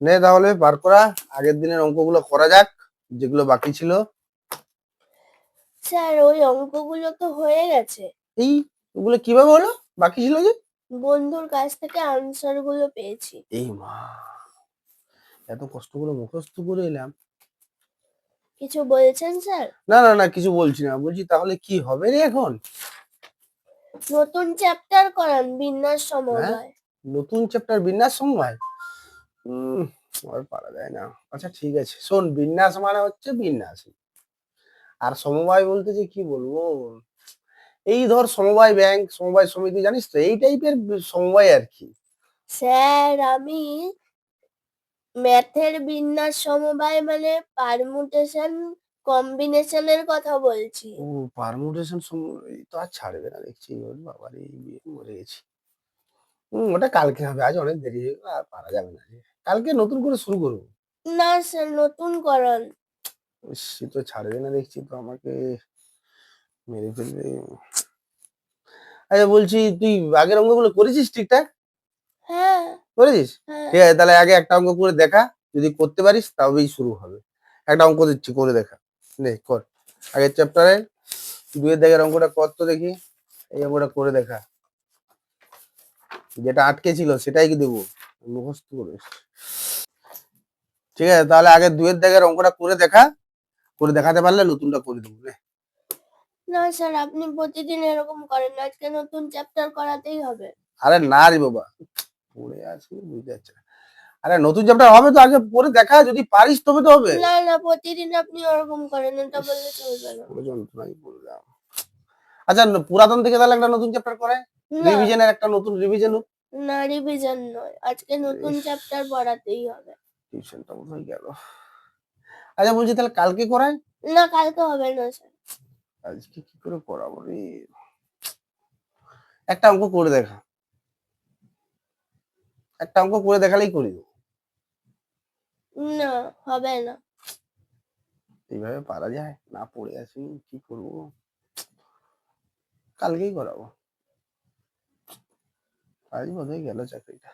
নে তাহলে বার করা। আগের দিনের অঙ্কগুলো করা যাক যেগুলো বাকি ছিল। স্যার ওই অঙ্কগুলো তো হয়ে গেছে। এই ওগুলো কীভাবে হলো? বাকি ছিল যে? বন্ধুর কাছ থেকে আনসারগুলো পেয়েছি। এই মা এত কষ্ট করে মুখস্থ করে এলাম। কিছু বলছেন স্যার? না না না কিছু বলছি না। বলছি তাহলে কি হবে রে এখন? নতুন চ্যাপ্টার করান বিন্যাস সমবায় নতুন চ্যাপ্টার বিন্যাস সমবায় উম, আর পারা যায় না। আচ্ছা ঠিক আছে। শোন বিন্যাস মানে হচ্ছে বিন্যাস। আর সমবায় বলতে যে কি বলব? এই ধর সমবায় ব্যাংক সমবায় সমিতি জানিস তো? এই টাইপের সমবায় আর কি। স্যার আমি ম্যাথের বিন্যাস সমবায় মানে পারমুটেশন কম্বিনেশনের কথা বলছি। ও পারমুটেশন তো আর ছাড়বে না দেখছি। ওর বাবার এই বিয়ে মরে গেছি হম ওটা কালকে হবে। আজ অনেক দেরি হয়ে গেল আর পারা যাবে না। কালকে নতুন করে শুরু করব। না স্যার নতুন করান সে তো ছাড়বে না দেখছি তো আমাকে মেরে ফেলবে। আচ্ছা বলছি তুই আগের অঙ্কগুলো করেছিস ঠিকঠাক? হ্যাঁ। করেছিস? হ্যাঁ। ঠিক আছে তাহলে আগে একটা অঙ্ক করে দেখা। যদি করতে পারিস তবেই শুরু হবে। একটা অঙ্ক দিচ্ছি করে দেখা। নে কর। আগের চ্যাপ্টারে দুয়ের দাগের অঙ্কটা কর তো দেখি। এই অঙ্কটা করে দেখা। যেটা আটকে ছিল সেটাই কি দেবো? মুখস্থ করে। ঠিক আছে তাহলে আগে দুয়ের দাগের অঙ্কটা করে দেখা। করে দেখাতে পারলে নতুনটা করে দেবো না। স্যার আপনি প্রতিদিন এরকম করেন আজকে নতুন চ্যাপ্টার করাতেই হবে। আরে না রে বাবা পড়ে আছি বুঝতে পারছি আরে নতুন চ্যাপ্টার হবে তো আগে পড়ে দেখা যদি পারিস তবে তো হবে। না না প্রতিদিন আপনি ওরকম করেন এটা বললে চলবে না। যন্ত্রণাই পড়লাম আচ্ছা পুরাতন থেকে তাহলে একটা নতুন চ্যাপ্টার করে। রিভিশনের একটা নতুন রিভিশন না রিভিশন নয়। আজকে নতুন চ্যাপ্টার পড়াতেই হবে। টিউশনটা বোধহয় গেল। আচ্ছা বলছি তাহলে কালকে করায় না কালকে হবে না স্যার আজকে কি করে পড়াবো রে? একটা অঙ্ক করে দেখা। একটা অঙ্ক করে দেখালেই করি দেবো। না হবে না। এইভাবে পারা যায়? না পড়ে আসি কি করব? কালকেই করাবো। আজ বোধহয় গেল চাকরিটা।